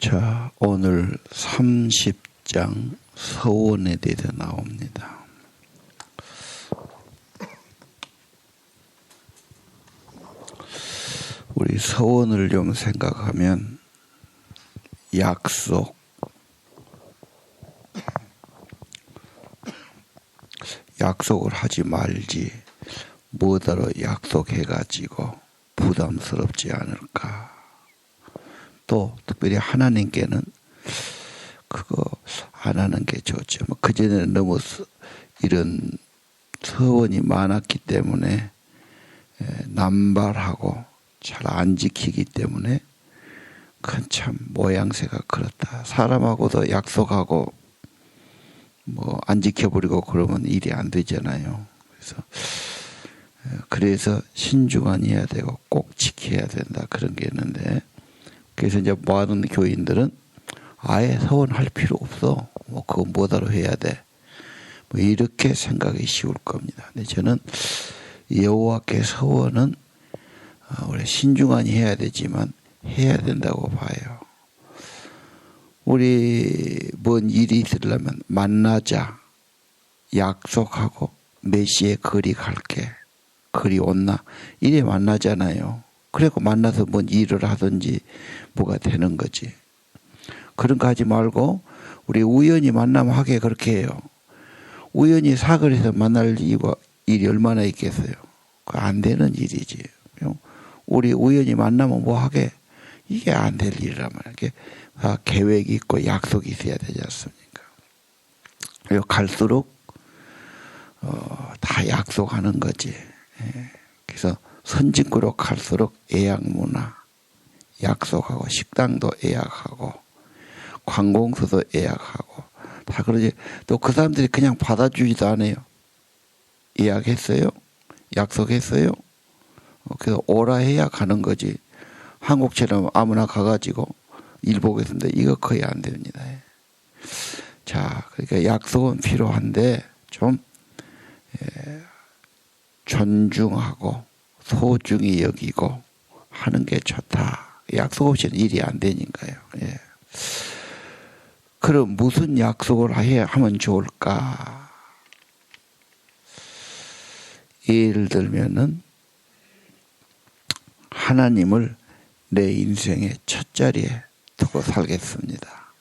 자, 오늘 30장 서원에 대해서 나옵니다. 우리 서원을 좀 생각하면 약속, 약속을 하지 말지 뭐더러 약속해가지고 부담스럽지 않을까. 또 특별히 하나님께는 그거 안 하는 게 좋죠. 뭐 그전에는 너무 이런 서원이 많았기 때문에 남발하고 잘 안 지키기 때문에 큰참 모양새가 그렇다. 사람하고도 약속하고 뭐 안 지켜버리고 그러면 일이 안 되잖아요. 그래서 그래서 신중한 해야 되고 꼭 지켜야 된다 그런 게 있는데 그래서 이제 많은 교인들은 아예 서원할 필요 없어. 뭐 그거 뭐다로 해야 돼. 뭐 이렇게 생각이 쉬울 겁니다. 근데 저는 여호와께 서원은 우리 신중한히 해야 되지만 해야 된다고 봐요. 우리 뭔 일이 있으려면 만나자 약속하고 몇 시에 거리 갈게 거리 온나 이래 만나잖아요. 그래고 만나서 뭔 일을 하든지 뭐가 되는 거지. 그런 거 하지 말고 우리 우연히 만나면 하게 그렇게 해요. 우연히 사거리에서 만날 일이 얼마나 있겠어요. 안 되는 일이지. 우리 우연히 만나면 뭐 하게 이게 안 될 일이란. 이게 다 계획이 있고 약속이 있어야 되지 않습니까? 갈수록 어, 다 약속하는 거지. 예. 그래서 선진국으로 갈수록 예약 문화, 약속하고 식당도 예약하고 관공서도 예약하고 다 그러지. 또 그 사람들이 그냥 받아주지도 않아요. 예약했어요? 약속했어요? 어, 그래서 오라 해야 가는 거지. 한국처럼 아무나 가가지고 일 보겠습니다. 이거 거의 안 됩니다. 자, 그러니까 약속은 필요한데 좀 예, 존중하고 소중히 여기고 하는 게 좋다. 약속 없이는 일이 안 되니까요. 예. 그럼 무슨 약속을 해야 하면 좋을까? 예를 들면은 하나님을 내 인생의 첫 자리에 두고 살겠습니다.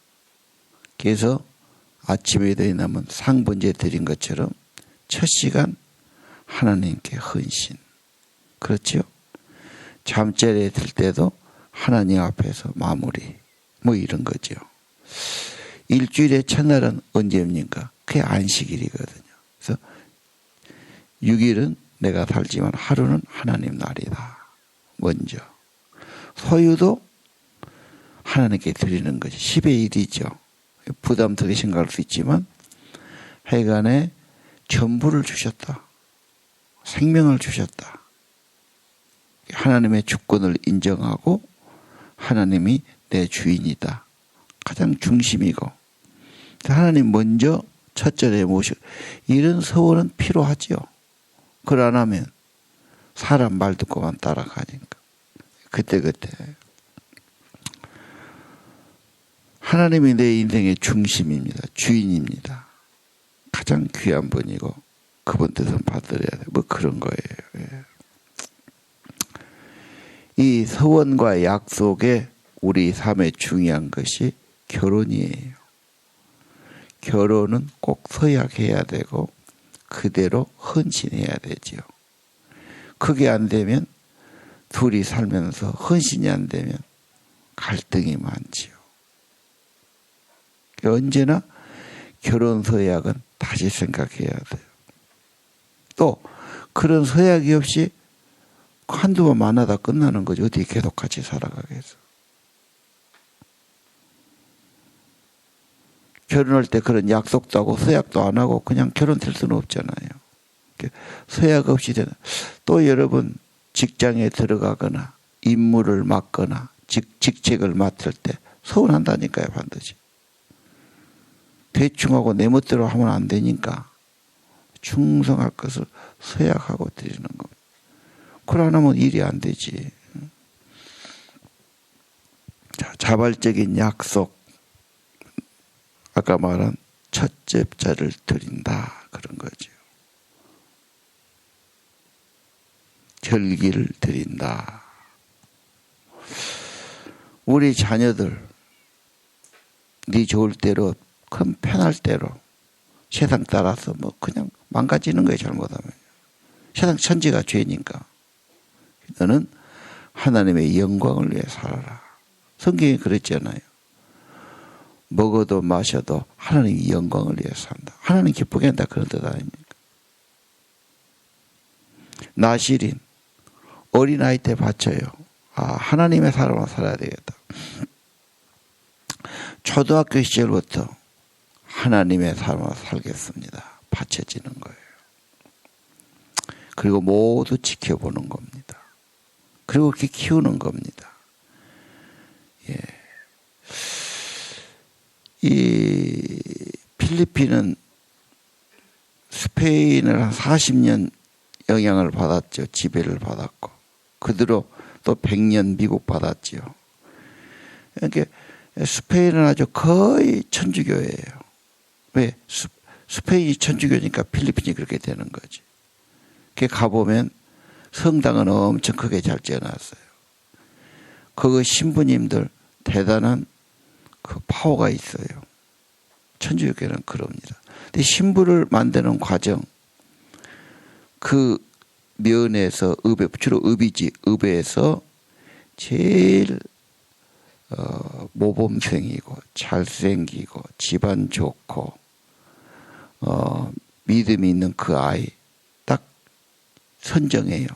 그래서 아침에 되면 상번제 드린 것처럼 첫 시간 하나님께 헌신. 그렇죠? 잠자리에 들 때도 하나님 앞에서 마무리. 뭐 이런 거죠. 일주일의 첫날은 언제입니까? 그게 안식일이거든요. 그래서 6일은 내가 살지만 하루는 하나님 날이다. 먼저. 소유도 하나님께 드리는 것이 10의 1이죠. 부담스럽게 생각할 수 있지만 하여간에 전부를 주셨다. 생명을 주셨다. 하나님의 주권을 인정하고 하나님이 내 주인이다. 가장 중심이고 하나님 먼저 첫째에 모셔 이런 서원은 필요하지요. 그걸 안 하면 사람 말 듣고만 따라가니까 그때 그때 하나님이 내 인생의 중심입니다. 주인입니다. 가장 귀한 분이고 그분 뜻은 받들어야 돼. 뭐 그런 거예요. 예. 이 서원과 약속에 우리 삶에 중요한 것이 결혼이에요. 결혼은 꼭 서약해야 되고 그대로 헌신해야 되죠. 그게 안 되면 둘이 살면서 헌신이 안 되면 갈등이 많지요. 언제나 결혼 서약은 다시 생각해야 돼요. 또 그런 서약이 없이 한두 번 만나다 끝나는 거지. 어떻게 계속 같이 살아가겠어. 결혼할 때 그런 약속도 하고 서약도 안 하고 그냥 결혼될 수는 없잖아요. 서약 없이 되는. 또 여러분 직장에 들어가거나 임무를 맡거나 직, 직책을 맡을 때 서운한다니까요, 반드시. 대충 하고 내 멋대로 하면 안 되니까 충성할 것을 서약하고 드리는 겁니다. 그걸 안 하면 일이 안 되지. 자, 자발적인 약속. 아까 말한 첫째 자를 드린다. 그런 거죠. 결기를 드린다. 우리 자녀들, 네 좋을 대로, 큰 편할 대로, 세상 따라서 뭐 그냥 망가지는 거예요, 잘못하면. 세상 천지가 죄니까. 너는 하나님의 영광을 위해 살아라. 성경이 그랬잖아요. 먹어도 마셔도 하나님의 영광을 위해 산다. 하나님 기쁘게 한다. 그런 뜻 아닙니까? 나시린, 어린아이 때 바쳐요. 아, 하나님의 사람으로 살아야 되겠다. 초등학교 시절부터 하나님의 사람으로 살겠습니다. 바쳐지는 거예요. 그리고 모두 지켜보는 겁니다. 그리고 그렇게 키우는 겁니다. 예. 이 필리핀은 스페인을 한 40년 영향을 받았죠. 지배를 받았고. 그대로 또 100년 미국 받았지요. 그러니까 스페인은 아주 거의 천주교예요. 왜? 스, 스페인이 천주교니까 필리핀이 그렇게 되는 거지. 그 가보면 성당은 엄청 크게 잘 지어놨어요. 그거 신부님들 대단한 그 파워가 있어요. 천주교는 그럽니다. 근데 신부를 만드는 과정, 그 면에서 읍에 주로 읍이지 읍에서 제일 어, 모범생이고 잘생기고 집안 좋고 어, 믿음이 있는 그 아이 딱 선정해요.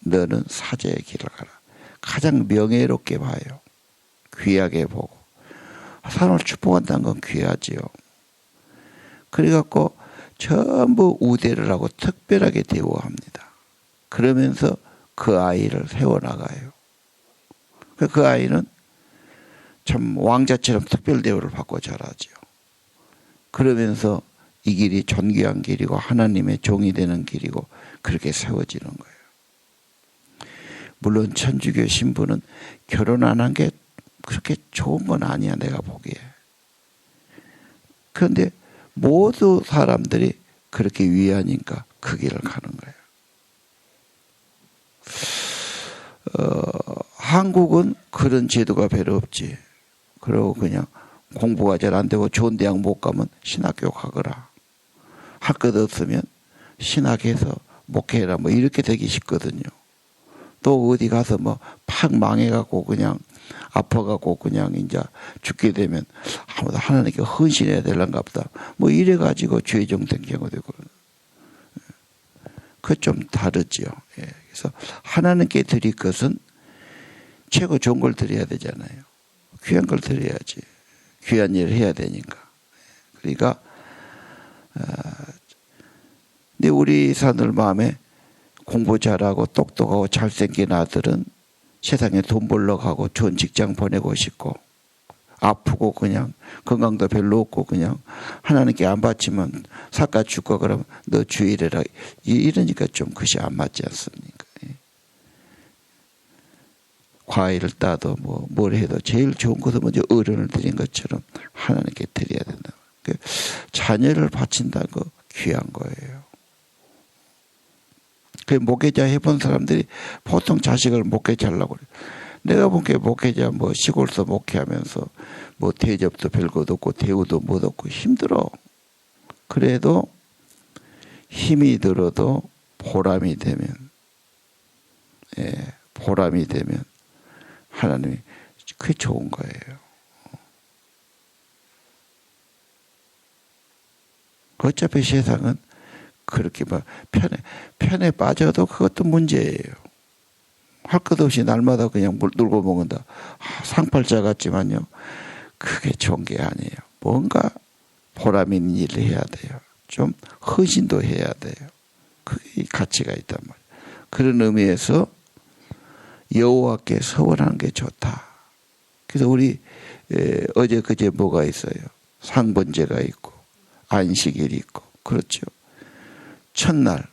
너는 사제의 길을 가라. 가장 명예롭게 봐요. 귀하게 보고 사람을 축복한다는 건 귀하지요. 그래갖고 전부 우대를 하고 특별하게 대우합니다. 그러면서 그 아이를 세워나가요. 그 아이는 참 왕자처럼 특별 대우를 받고 자라죠. 그러면서 이 길이 존귀한 길이고 하나님의 종이 되는 길이고 그렇게 세워지는 거예요. 물론 천주교 신부는 결혼 안 한 게 그렇게 좋은 건 아니야 내가 보기에. 그런데 모두 사람들이 그렇게 위하니까 그 길을 가는 거예요. 어, 한국은 그런 제도가 별로 없지. 그리고 그냥 공부가 잘 안 되고 좋은 대학 못 가면 신학교 가거라. 할 것 없으면 신학에서 목회해라. 뭐 이렇게 되기 쉽거든요. 또 어디 가서 뭐 팍 망해갖고 그냥 아파갖고 그냥 이제 죽게 되면 아무도 하나님께 헌신해야 될란가 보다. 뭐 이래가지고 죄정 된 경우도 있고. 그 좀 다르지요. 예. 그래서 하나님께 드릴 것은 최고 좋은 걸 드려야 되잖아요. 귀한 걸 드려야지. 귀한 일을 해야 되니까. 그러니까, 어, 근데 우리 사람들 마음에 공부 잘하고 똑똑하고 잘생긴 아들은 세상에 돈 벌러 가고 좋은 직장 보내고 싶고 아프고 그냥 건강도 별로 없고 그냥 하나님께 안 바치면 사까 죽고 그러면 너 주일해라 이러니까 좀 그것이 안 맞지 않습니까? 예. 과일을 따도 뭐 뭘 해도 제일 좋은 것은 먼저 어른을 드린 것처럼 하나님께 드려야 된다. 그 자녀를 바친다고 귀한 거예요. 그 목회자 해본 사람들이 보통 자식을 목회자 하려고 그래. 내가 본게 목회자 뭐 시골서 목회하면서 뭐 대접도 별것 없고 대우도 못 얻고 힘들어. 그래도 힘이 들어도 보람이 되면, 예, 보람이 되면 하나님이 그게 좋은 거예요. 어차피 세상은 그렇게 막 편에 편에 빠져도 그것도 문제예요. 할 것 없이 날마다 그냥 물 놀고 먹는다. 아, 상팔자 같지만요. 그게 좋은 게 아니에요. 뭔가 보람 있는 일을 해야 돼요. 좀 헌신도 해야 돼요. 그게 가치가 있단 말이에요. 그런 의미에서 여호와께 서원하는 게 좋다. 그래서 우리 어제 그제 뭐가 있어요? 상번제가 있고 안식일이 있고 그렇죠. 첫날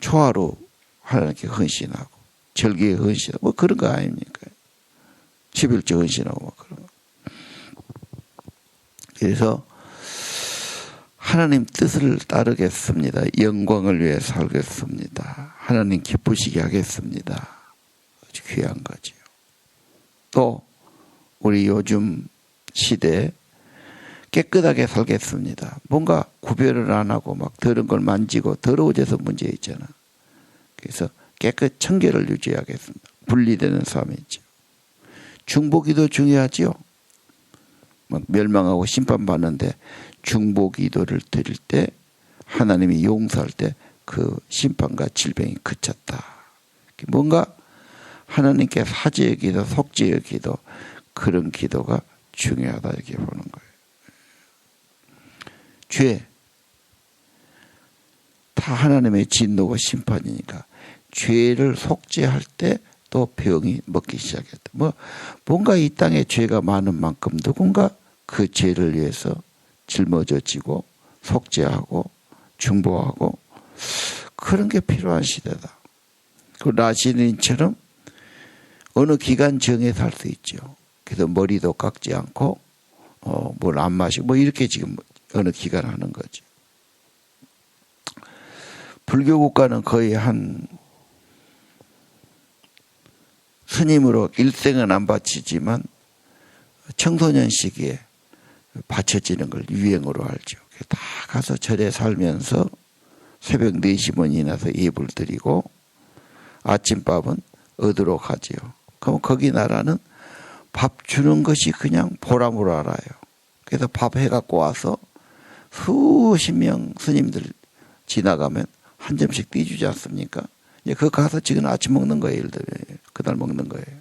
초하루 하나님께 헌신하고 절기에 헌신하고 뭐 그런 거 아닙니까? 11조 헌신하고 막 그런 거. 그래서 하나님 뜻을 따르겠습니다. 영광을 위해 살겠습니다. 하나님 기쁘시게 하겠습니다. 아주 귀한 거지요. 또 우리 요즘 시대에 깨끗하게 살겠습니다. 뭔가 구별을 안 하고 막 더러운 걸 만지고 더러워져서 문제 있잖아. 그래서 깨끗 청결을 유지하겠습니다. 분리되는 삶이죠. 중보기도 중요하지요. 막 멸망하고 심판받는데 중보기도를 드릴 때 하나님이 용서할 때 그 심판과 질병이 그쳤다. 뭔가 하나님께 사죄의 기도, 속죄의 기도 그런 기도가 중요하다 이렇게 보는 거예요. 죄. 다 하나님의 진노고 심판이니까 죄를 속죄할 때 또 병이 먹기 시작했다. 뭐 뭔가 이 땅에 죄가 많은 만큼 누군가 그 죄를 위해서 짊어져지고 속죄하고 중보하고 그런 게 필요한 시대다. 그 라시닌처럼 어느 기간 정해서 할수 있죠. 그래서 머리도 깎지 않고 어, 뭘 안 마시고 뭐 이렇게 지금 어느 기간 하는 거죠. 불교 국가는 거의 한 스님으로 일생은 안 바치지만 청소년 시기에 바쳐지는 걸 유행으로 알죠. 다 가서 절에 살면서 새벽 4시면 일어나서 예불 드리고 아침밥은 얻으러 가지요. 그럼 거기 나라는 밥 주는 것이 그냥 보람으로 알아요. 그래서 밥 해갖고 와서 수십 명 스님들 지나가면 한 점씩 띄주지 않습니까? 이제 그 가서 지금 아침 먹는 거예요, 예를 들면. 그날 먹는 거예요.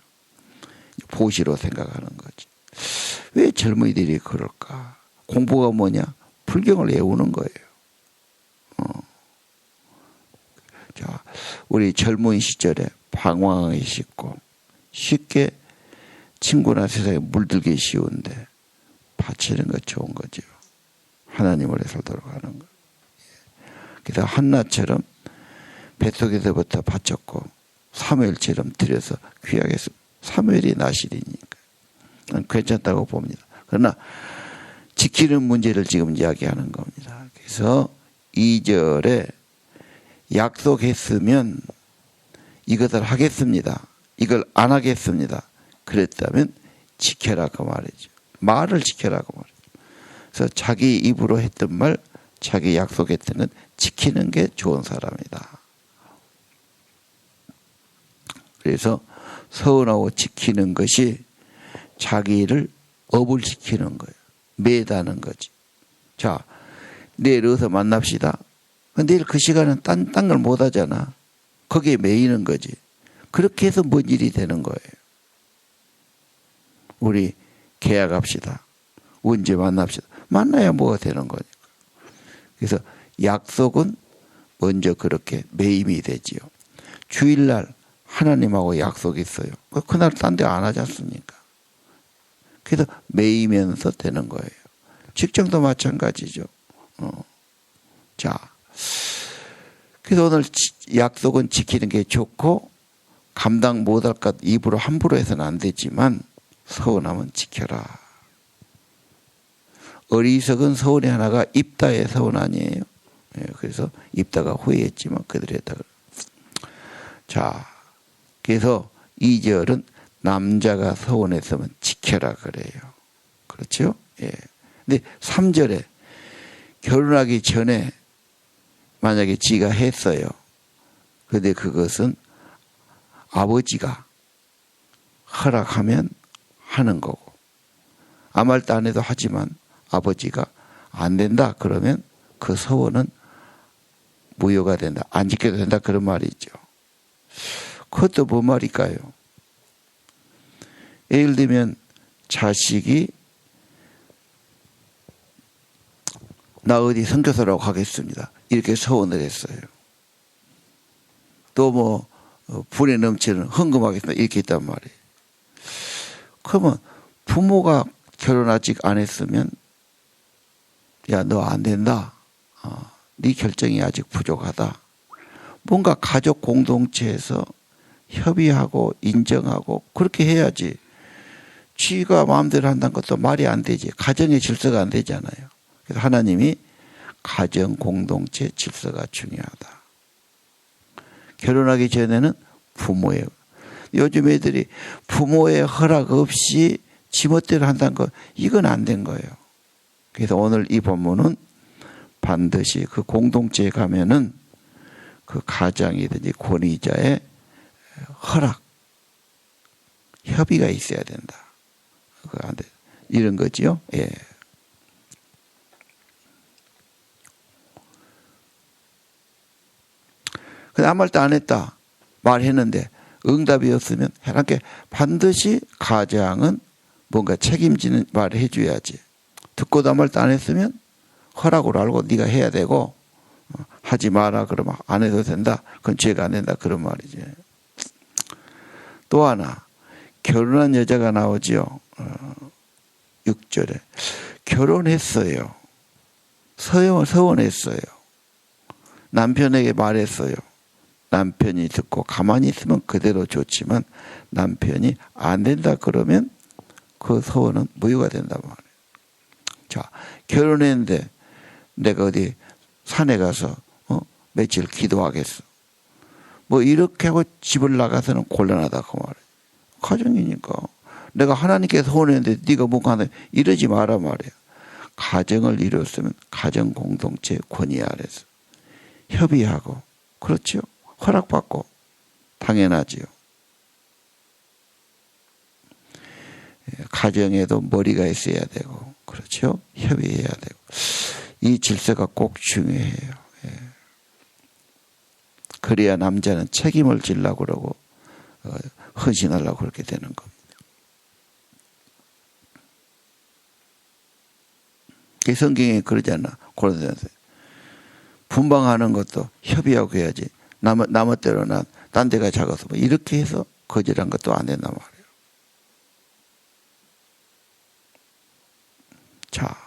보시로 생각하는 거지. 왜 젊은이들이 그럴까? 공부가 뭐냐? 불경을 외우는 거예요. 어. 자, 우리 젊은 시절에 방황하기 쉽고 쉽게 친구나 세상에 물들기 쉬운데 바치는 거 좋은 거죠. 하나님을 해서 돌아가는 거. 그래서 한나처럼 뱃속에서부터 바쳤고 사무엘처럼 들여서 귀하게 사무엘이 나실이니까 괜찮다고 봅니다. 그러나 지키는 문제를 지금 이야기하는 겁니다. 그래서 2절에 약속했으면 이것을 하겠습니다. 이걸 안 하겠습니다. 그랬다면 지켜라 그 말이죠. 말을 지켜라 그 말이죠. 그래서 자기 입으로 했던 말, 자기 약속했던 건 지키는 게 좋은 사람이다. 그래서 서운하고 지키는 것이 자기를 업을 지키는 거예요. 매다는 거지. 자, 내일 어디서 만납시다. 내일 그 시간은 딴, 딴 걸 못 하잖아. 거기에 매이는 거지. 그렇게 해서 뭔 일이 되는 거예요. 우리 계약합시다. 언제 만납시다. 만나야 뭐가 되는 거니까. 그래서 약속은 먼저 그렇게 매임이 되지요. 주일날 하나님하고 약속이 있어요. 그날 딴 데 안 하지 않습니까? 그래서 매이면서 되는 거예요. 직장도 마찬가지죠. 어. 자. 그래서 오늘 약속은 지키는 게 좋고 감당 못할 것 입으로 함부로 해서는 안 되지만 서운하면 지켜라. 어리석은 서운의 하나가 입다의 서운 아니에요. 예, 그래서 입다가 후회했지만 그들이 했다. 자, 그래서 2절은 남자가 서운했으면 지켜라 그래요. 그렇죠? 예. 근데 3절에 결혼하기 전에 만약에 지가 했어요. 근데 그것은 아버지가 허락하면 하는 거고 아무 말도 안 해도 하지만 아버지가 안 된다 그러면 그 서원은 무효가 된다. 안 지켜도 된다 그런 말이죠. 그것도 뭐 말일까요? 예를 들면 자식이 나 어디 선교사라고 가겠습니다. 이렇게 서원을 했어요. 또뭐 어, 불에 넘치는 헌금하겠습니다. 이렇게 했단 말이에요. 그러면 부모가 결혼 아직 안 했으면 야 너 안 된다. 어, 네 결정이 아직 부족하다. 뭔가 가족 공동체에서 협의하고 인정하고 그렇게 해야지. 쥐가 마음대로 한다는 것도 말이 안 되지. 가정의 질서가 안 되잖아요. 그래서 하나님이 가정 공동체 질서가 중요하다. 결혼하기 전에는 부모의 요즘 애들이 부모의 허락 없이 지멋대로 한다는 거 이건 안 된 거예요. 그래서 오늘 이 본문은 반드시 그 공동체에 가면은 그 가장이든지 권위자의 허락, 협의가 있어야 된다. 그안 돼. 이런 거지요. 예. 근데 아무 말도 안 했다. 말했는데 응답이 었으면 하나님께 반드시 가장은 뭔가 책임지는 말을 해줘야지. 듣고도 아무 말도 안 했으면 허락을 알고 네가 해야 되고 어, 하지 마라 그러면 안 해도 된다. 그건 죄가 안 된다. 그런 말이지. 또 하나 결혼한 여자가 나오지요. 6절에 어, 결혼했어요. 서원, 서원했어요. 남편에게 말했어요. 남편이 듣고 가만히 있으면 그대로 좋지만 남편이 안 된다 그러면 그 서원은 무효가 된단 말이에요. 자, 결혼했는데 내가 어디 산에 가서 어? 며칠 기도하겠어. 뭐 이렇게 하고 집을 나가서는 곤란하다 그 말이에요. 가정이니까 내가 하나님께 서원했는데 네가 뭔가 하는 이러지 마라 말이야. 가정을 이뤘으면 가정 공동체 권위 아래서 협의하고 그렇죠. 허락받고 당연하지요. 예, 가정에도 머리가 있어야 되고 그렇죠. 협의해야 되고 이 질서가 꼭 중요해요. 예. 그래야 남자는 책임을 지려고 그러고 어, 헌신하려고 그렇게 되는 겁니다. 성경에 그러잖아. 고린도서 분방하는 것도 협의하고 해야지. 남, 남의 난, 딴 데가 작아서 뭐 이렇게 해서 거절한 것도 안 된단 말이에 자.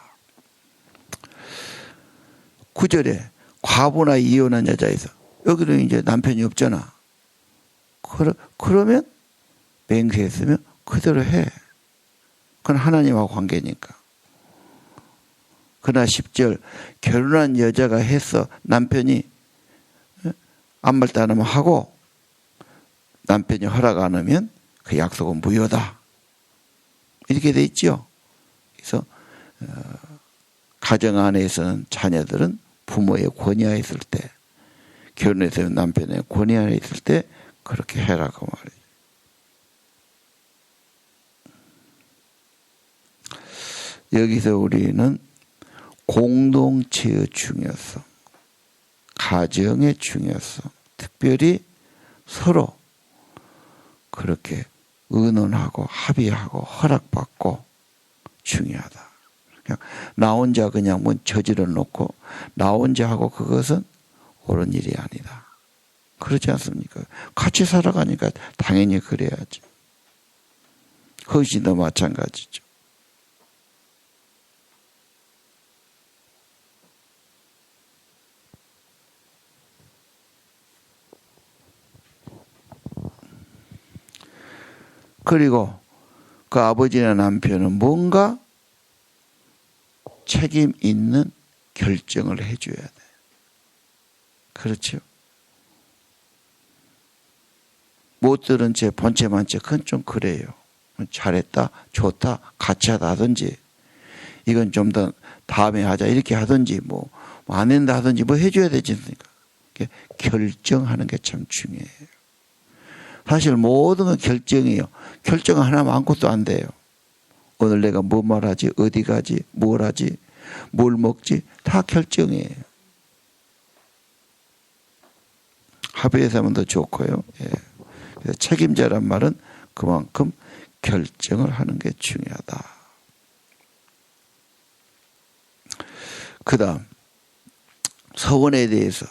9절에 과부나 이혼한 여자에서 여기는 이제 남편이 없잖아. 그러, 그러면 맹세했으면 그대로 해. 그건 하나님하고 관계니까. 그러나 10절 결혼한 여자가 해서 남편이 아무 말도 안 하면 하고 남편이 허락 안 하면 그 약속은 무효다. 이렇게 돼 있죠. 그래서 어, 가정 안에서는 자녀들은 부모의 권위 하에 있을 때 결혼해서 남편의 권위하에 있을 때 그렇게 해라고 말이죠. 여기서 우리는 공동체의 중요성, 가정의 중요성, 특별히 서로 그렇게 의논하고 합의하고 허락받고 중요하다. 그냥 나 혼자 그냥 뭐 저지를 놓고 나 혼자 하고 그것은 옳은 일이 아니다. 그렇지 않습니까? 같이 살아가니까 당연히 그래야지. 거기도 마찬가지죠. 그리고 그 아버지나 남편은 뭔가 책임 있는 결정을 해줘야 돼. 그렇죠? 못 들은 채 본체만 채 그건 좀 그래요. 잘했다, 좋다, 같이 하다 하든지 이건 좀 더 다음에 하자 이렇게 하든지 뭐 안 된다 하든지 뭐 해줘야 되지 않습니까? 결정하는 게 참 중요해요. 사실 모든 건 결정이에요. 결정 하나만 아무것도 안 돼요. 오늘 내가 뭐 말하지, 어디 가지, 뭘 하지, 뭘 먹지, 다 결정이에요. 합의해서 하면 더 좋고요. 예. 그래서 책임자란 말은 그만큼 결정을 하는 게 중요하다. 그 다음, 서원에 대해서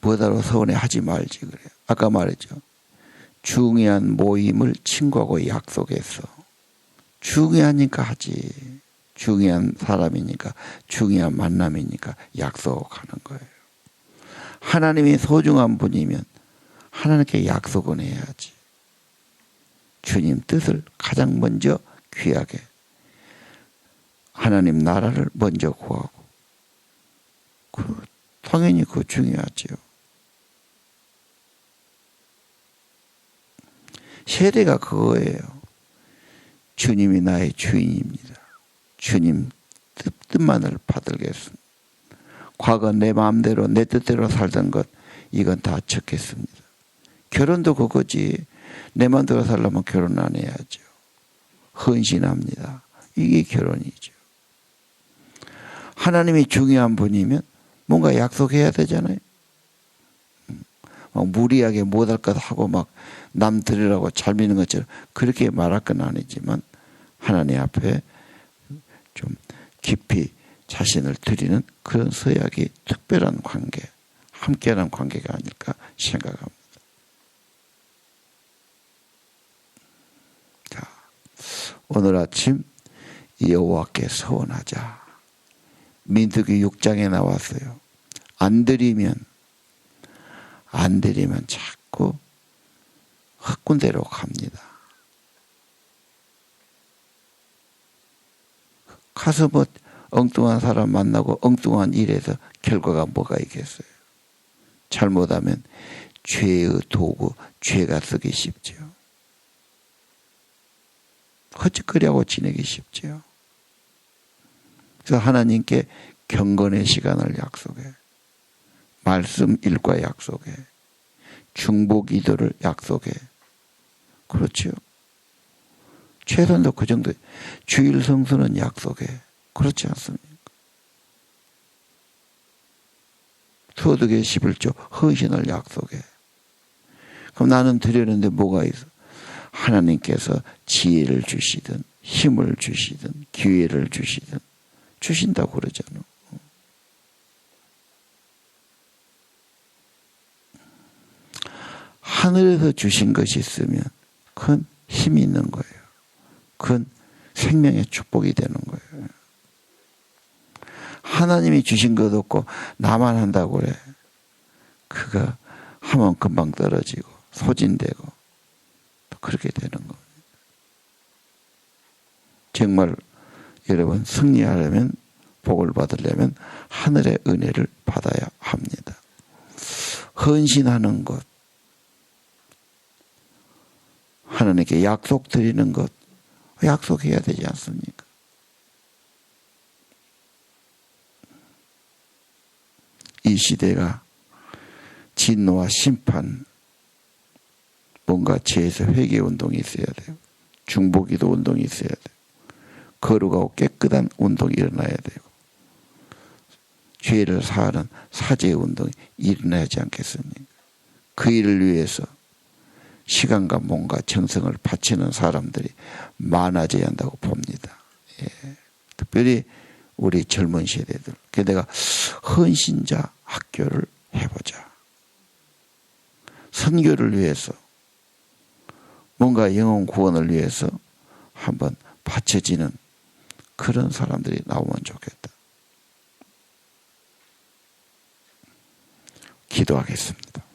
뭐다로 서원에 하지 말지 그래요. 아까 말했죠. 중요한 모임을 친구하고 약속했어. 중요하니까 하지. 중요한 사람이니까, 중요한 만남이니까 약속하는 거예요. 하나님이 소중한 분이면 하나님께 약속은 해야지. 주님 뜻을 가장 먼저 귀하게 하나님 나라를 먼저 구하고 그 당연히 그거 중요하지요. 세대가 그거예요. 주님이 나의 주인입니다. 주님 뜻, 뜻만을 받들겠습니다. 과거 내 마음대로 내 뜻대로 살던 것 이건 다 쳤겠습니다. 결혼도 그거지. 내 마음대로 살려면 결혼 안 해야죠. 헌신합니다. 이게 결혼이죠. 하나님이 중요한 분이면 뭔가 약속해야 되잖아요. 음, 막 무리하게 못할 것 하고 막 남 들으라고 잘 믿는 것처럼 그렇게 말할 건 아니지만 하나님 앞에 좀 깊이 자신을 드리는 그런 서약이 특별한 관계, 함께하는 관계가 아닐까 생각합니다. 자, 오늘 아침 여호와께 서원하자. 민수기 6장에 나왔어요. 안 드리면 안 드리면 자꾸 헛군대로 갑니다. 가서 뭐 엉뚱한 사람 만나고 엉뚱한 일에서 결과가 뭐가 있겠어요. 잘못하면 죄의 도구, 죄가 쓰기 쉽죠. 헛짓거리하고 지내기 쉽죠. 그래서 하나님께 경건의 시간을 약속해. 말씀 일과 약속해. 중보 기도를 약속해. 그렇죠. 최소한도 그 정도. 주일 성수는 약속해. 그렇지 않습니까? 소득의 11조 헌신을 약속해. 그럼 나는 드리는데 뭐가 있어? 하나님께서 지혜를 주시든 힘을 주시든 기회를 주시든 주신다고 그러잖아. 하늘에서 주신 것이 있으면 큰 힘이 있는 거예요. 큰 생명의 축복이 되는 거예요. 하나님이 주신 것 없고 나만 한다고 그래. 그가 하면 금방 떨어지고 소진되고 또 그렇게 되는 겁니다. 정말 여러분 승리하려면 복을 받으려면 하늘의 은혜를 받아야 합니다. 헌신하는 것, 하나님께 약속 드리는 것, 약속해야 되지 않습니까? 이 시대가 진노와 심판, 뭔가 죄에서 회개 운동이 있어야 돼요. 중보기도 운동이 있어야 돼요. 거룩하고 깨끗한 운동이 일어나야 되고, 죄를 사하는 사죄 운동이 일어나지 않겠습니까? 그 일을 위해서 시간과 몸과 정성을 바치는 사람들이 많아져야 한다고 봅니다. 예. 특별히 우리 젊은 세대들. 그 내가 헌신자 학교를 해보자. 선교를 위해서 뭔가 영혼 구원을 위해서 한번 바쳐지는 그런 사람들이 나오면 좋겠다. 기도하겠습니다.